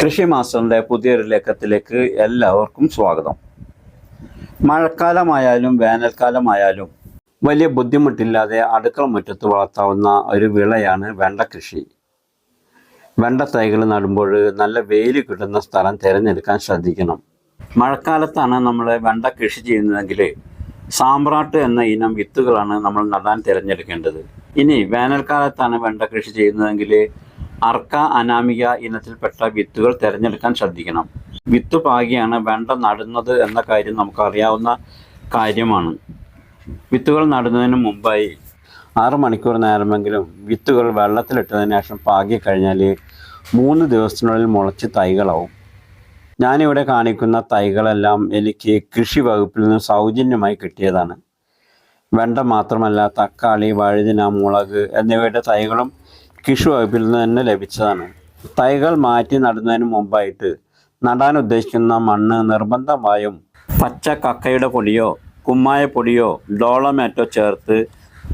കൃഷി മാസ്റ്ററിന്റെ പുതിയൊരു ലേഖത്തിലേക്ക് എല്ലാവർക്കും സ്വാഗതം. മഴക്കാലമായാലും വേനൽക്കാലമായാലും വലിയ ബുദ്ധിമുട്ടില്ലാതെ അടുക്കള മുറ്റത്ത് വളർത്താവുന്ന ഒരു വിളയാണ് വെണ്ട കൃഷി. വെണ്ട തൈകൾ നടുമ്പോൾ നല്ല വെയിൽ കിട്ടുന്ന സ്ഥലം തിരഞ്ഞെടുക്കാൻ ശ്രദ്ധിക്കണം. മഴക്കാലത്താണ് നമ്മൾ വെണ്ട കൃഷി ചെയ്യുന്നതെങ്കിൽ സാമ്പ്രാട്ട് എന്ന ഇനം വിത്തുകളാണ് നമ്മൾ നടാൻ തിരഞ്ഞെടുക്കേണ്ടത്. ഇനി വേനൽക്കാലത്താണ് വെണ്ട കൃഷി ചെയ്യുന്നതെങ്കിൽ അർക്ക അനാമിക ഇനത്തിൽപ്പെട്ട വിത്തുകൾ തിരഞ്ഞെടുക്കാൻ ശ്രദ്ധിക്കണം. വിത്ത് പാകിയാണ് വെണ്ട നടുന്നത് എന്ന കാര്യം നമുക്കറിയാവുന്ന കാര്യമാണ്. വിത്തുകൾ നടുന്നതിന് മുമ്പായി ആറ് മണിക്കൂർ നേരമെങ്കിലും വിത്തുകൾ വെള്ളത്തിലിട്ടതിന് ശേഷം പാകി കഴിഞ്ഞാൽ മൂന്ന് ദിവസത്തിനുള്ളിൽ മുളച്ച് തൈകളാവും. ഞാനിവിടെ കാണിക്കുന്ന തൈകളെല്ലാം എനിക്ക് കൃഷി വകുപ്പിൽ നിന്ന് സൗജന്യമായി കിട്ടിയതാണ്. വെണ്ട മാത്രമല്ല തക്കാളി വഴുതിന മുളക് എന്നിവയുടെ തൈകളും കൃഷി വകുപ്പിൽ നിന്ന് തന്നെ ലഭിച്ചതാണ്. തൈകൾ മാറ്റി നടുന്നതിന് മുമ്പായിട്ട് നടാൻ ഉദ്ദേശിക്കുന്ന മണ്ണ് നിർബന്ധമായും പച്ച കക്കയുടെ പൊടിയോ കുമ്മായ പൊടിയോ ഡോളമേറ്റോ ചേർത്ത്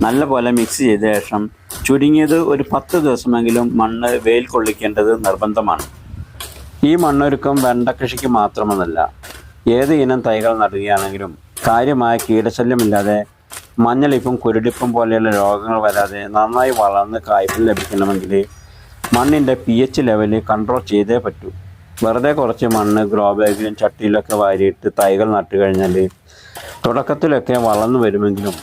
നല്ലപോലെ മിക്സ് ചെയ്ത ശേഷം ചുരുങ്ങിയത് ഒരു പത്ത് ദിവസമെങ്കിലും മണ്ണ് വെയിൽ കൊള്ളിക്കേണ്ടത് നിർബന്ധമാണ്. ഈ മണ്ണൊരുക്കം വെണ്ട കൃഷിക്ക് മാത്രമെന്നല്ല ഏത് ഇനം തൈകൾ നടുകയാണെങ്കിലും കാര്യമായ കീടശല്യമില്ലാതെ മഞ്ഞളിപ്പും കുരുടിപ്പും പോലെയുള്ള രോഗങ്ങൾ വരാതെ നന്നായി വളർന്ന് കായ്ഫലം ലഭിക്കണമെങ്കിൽ മണ്ണിന്റെ പി എച്ച് ലെവൽ കൺട്രോൾ ചെയ്തേ പറ്റൂ. വെറുതെ കുറച്ച് മണ്ണ് ഗ്രോ ബാഗിലും ചട്ടിയിലൊക്കെ വാരിയിട്ട് തൈകൾ നട്ടു കഴിഞ്ഞാൽ തുടക്കത്തിലൊക്കെ വളർന്നു വരുമെങ്കിലും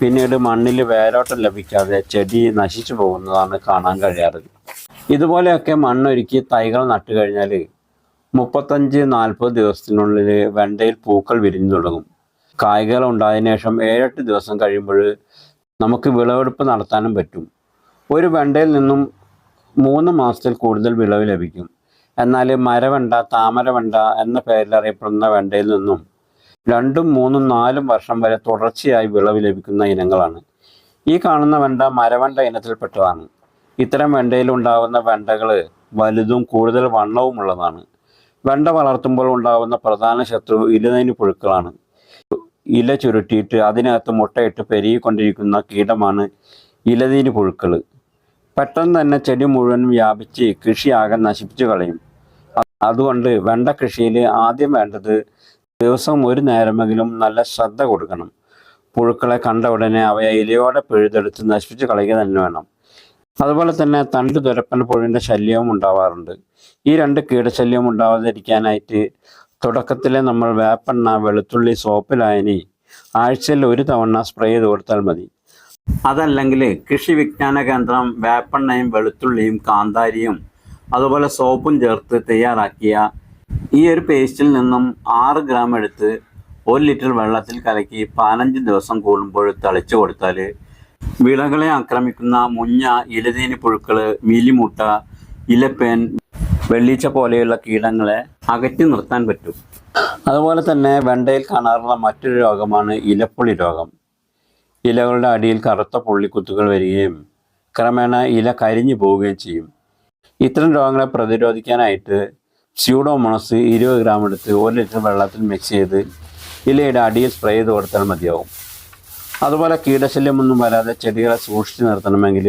പിന്നീട് മണ്ണിൽ വേരോട്ടം ലഭിക്കാതെ ചെടി നശിച്ചു പോകുന്നതാണ് കാണാൻ കഴിയാറ് ഇതുപോലെയൊക്കെ മണ്ണൊരുക്കി തൈകൾ നട്ടു കഴിഞ്ഞാൽ മുപ്പത്തഞ്ച് നാൽപ്പത് ദിവസത്തിനുള്ളിൽ വെണ്ടയിൽ പൂക്കൾ വിരിഞ്ഞു തുടങ്ങും. കായ്കൾ ഉണ്ടായതിനു ശേഷം ഏഴെട്ട് ദിവസം കഴിയുമ്പോൾ നമുക്ക് വിളവെടുപ്പ് നടത്താനും പറ്റും. ഒരു വെണ്ടയിൽ നിന്നും മൂന്ന് മാസത്തിൽ കൂടുതൽ വിളവ് ലഭിക്കും. എന്നാൽ മരവെണ്ട താമരവെണ്ട എന്ന പേരിൽ അറിയപ്പെടുന്ന വെണ്ടയിൽ നിന്നും രണ്ടും മൂന്നും നാലും വർഷം വരെ തുടർച്ചയായി വിളവ് ലഭിക്കുന്ന ഇനങ്ങളാണ്. ഈ കാണുന്ന വെണ്ട മരവെണ്ട ഇനത്തിൽപ്പെട്ടതാണ്. ഇത്തരം വെണ്ടയിൽ ഉണ്ടാകുന്ന വെണ്ടകൾ വലുതും കൂടുതൽ വണ്ണവുമുള്ളതാണ്. വെണ്ട വളർത്തുമ്പോൾ ഉണ്ടാകുന്ന പ്രധാന ശത്രു ഇലനൈന് പുഴുക്കളാണ്. ഇല ചുരുട്ടിയിട്ട് അതിനകത്ത് മുട്ടയിട്ട് പെരുകിക്കൊണ്ടിരിക്കുന്ന കീടമാണ് ഇലതീന് പുഴുക്കൾ. പെട്ടെന്ന് തന്നെ ചെടി മുഴുവൻ വ്യാപിച്ച് കൃഷിയാകെ നശിപ്പിച്ചു കളയും. അതുകൊണ്ട് വെണ്ട കൃഷിയിൽ ആദ്യം വേണ്ടത് ദിവസം ഒരു നേരമെങ്കിലും നല്ല ശ്രദ്ധ കൊടുക്കണം. പുഴുക്കളെ കണ്ട ഉടനെ അവയെ ഇലയോടെ പിഴുതെടുത്ത് നശിപ്പിച്ച് കളയുക തന്നെ വേണം. അതുപോലെ തന്നെ തണ്ട് തുരപ്പൻ പുഴുവിന്റെ ശല്യവും ഉണ്ടാവാറുണ്ട്. ഈ രണ്ട് കീടശല്യവും ഉണ്ടാവാതിരിക്കാനായിട്ട് തുടക്കത്തിലെ നമ്മൾ വേപ്പെണ്ണ വെളുത്തുള്ളി സോപ്പ് ലായനി ആഴ്ചയിൽ ഒരു തവണ സ്പ്രേ ചെയ്ത് കൊടുത്താൽ മതി. അതല്ലെങ്കിൽ കൃഷി വിജ്ഞാന കേന്ദ്രം വേപ്പെണ്ണയും വെളുത്തുള്ളിയും കാന്താരിയും അതുപോലെ സോപ്പും ചേർത്ത് തയ്യാറാക്കിയ ഈ ഒരു പേസ്റ്റിൽ നിന്നും ആറ് ഗ്രാം എടുത്ത് ഒരു ലിറ്റർ വെള്ളത്തിൽ കലക്കി പതിനഞ്ച് ദിവസം കൂടുമ്പോൾ തളിച്ചു കൊടുത്താൽ വിളകളെ ആക്രമിക്കുന്ന മുഞ്ഞ ഇലതീനി പുഴുക്കൾ മീലിമുട്ട ഇലപ്പേൻ വെള്ളീച്ച പോലെയുള്ള കീടങ്ങളെ അകറ്റി നിർത്താൻ പറ്റും. അതുപോലെ തന്നെ വെണ്ടയിൽ കാണാറുള്ള മറ്റൊരു രോഗമാണ് ഇലപ്പുള്ളി രോഗം. ഇലകളുടെ അടിയിൽ കറുത്ത പുള്ളിക്കുത്തുകൾ വരികയും ക്രമേണ ഇല കരിഞ്ഞു പോവുകയും ചെയ്യും. ഇത്തരം രോഗങ്ങളെ പ്രതിരോധിക്കാനായിട്ട് സ്യൂഡോമോണസ് ഇരുപത് ഗ്രാം എടുത്ത് ഒരു ലിറ്റർ വെള്ളത്തിൽ മിക്സ് ചെയ്ത് ഇലയുടെ അടിയിൽ സ്പ്രേ ചെയ്ത് കൊടുത്താൽ മതിയാവും. അതുപോലെ കീടശല്യമൊന്നും വരാതെ ചെടികളെ സൂക്ഷിച്ചു നിർത്തണമെങ്കിൽ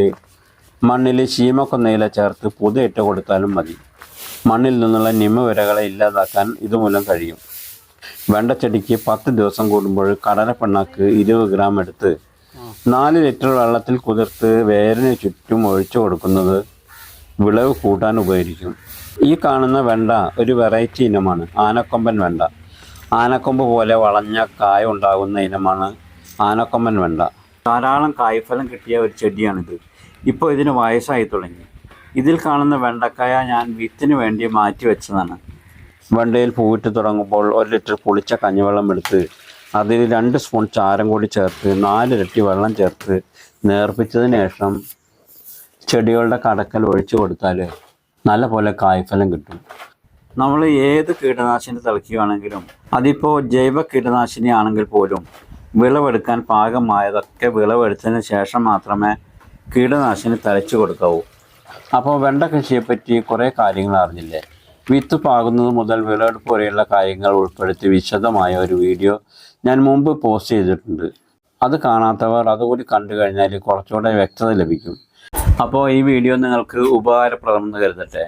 മണ്ണിൽ ശീമക്കൊന്നയില ചേർത്ത് പുതയിട്ട് കൊടുത്താലും മതി. മണ്ണിൽ നിന്നുള്ള നിമവിരകളെ ഇല്ലാതാക്കാൻ ഇതുമൂലം കഴിയും. വെണ്ടച്ചെടിക്ക് പത്ത് ദിവസം കൂടുമ്പോൾ കടലപ്പിണ്ണാക്ക് ഇരുപത് ഗ്രാം എടുത്ത് നാല് ലിറ്റർ വെള്ളത്തിൽ കുതിർത്ത് വേരിന് ചുറ്റും ഒഴിച്ചു കൊടുക്കുന്നത് വിളവ് കൂട്ടാൻ ഉപകരിക്കും. ഈ കാണുന്ന വെണ്ട ഒരു വെറൈറ്റി ഇനമാണ്. ആനക്കൊമ്പൻ വെണ്ട. ആനക്കൊമ്പ് പോലെ വളഞ്ഞ കായ ഉണ്ടാകുന്ന ഇനമാണ് ആനക്കൊമ്പൻ വെണ്ട. ധാരാളം കായ്ഫലം കിട്ടിയ ഒരു ചെടിയാണിത്. ഇപ്പോൾ ഇതിന് വയസ്സായി തുടങ്ങി. ഇതിൽ കാണുന്ന വെണ്ടക്കായ ഞാൻ വിത്തിന് വേണ്ടി മാറ്റി വെച്ചതാണ്. വെണ്ടയിൽ പൂവിട്ട് തുടങ്ങുമ്പോൾ ഒരു ലിറ്റർ പുളിച്ച കഞ്ഞിവെള്ളം എടുത്ത് അതിൽ രണ്ട് സ്പൂൺ ചാരം കൂടി ചേർത്ത് നാല് ഇരട്ടി വെള്ളം ചേർത്ത് നേർപ്പിച്ചതിന് ശേഷം ചെടികളുടെ കടക്കൽ ഒഴിച്ചു കൊടുത്താൽ നല്ല പോലെ കായ്ഫലം കിട്ടും. നമ്മൾ ഏത് കീടനാശിനി തളിക്കുകയാണെങ്കിലും അതിപ്പോൾ ജൈവ കീടനാശിനി ആണെങ്കിൽ പോലും വിളവെടുക്കാൻ പാകമായതൊക്കെ വിളവെടുത്തതിന് ശേഷം മാത്രമേ കീടനാശിനി തളിച്ചു കൊടുക്കാവൂ. അപ്പോൾ വെണ്ട കൃഷിയെപ്പറ്റി കുറേ കാര്യങ്ങൾ അറിഞ്ഞില്ലേ? വിത്ത് പാകുന്നത് മുതൽ വിളവെടുപ്പ് വരെയുള്ള കാര്യങ്ങൾ ഉൾപ്പെടുത്തി വിശദമായ ഒരു വീഡിയോ ഞാൻ മുമ്പ് പോസ്റ്റ് ചെയ്തിട്ടുണ്ട്. അത് കാണാത്തവർ അതുകൂടി കണ്ടു കഴിഞ്ഞാൽ കുറച്ചുകൂടെ വ്യക്തത ലഭിക്കും. അപ്പോൾ ഈ വീഡിയോ നിങ്ങൾക്ക് ഉപകാരപ്രദമെന്ന് കരുതട്ടെ.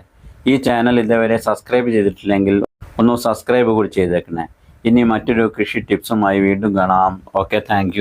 ഈ ചാനൽ ഇതുവരെ സബ്സ്ക്രൈബ് ചെയ്തിട്ടില്ലെങ്കിൽ ഒന്ന് സബ്സ്ക്രൈബ് കൂടി ചെയ്തേക്കണേ. ഇനി മറ്റൊരു കൃഷി ടിപ്സുമായി വീണ്ടും കാണാം. Okay thank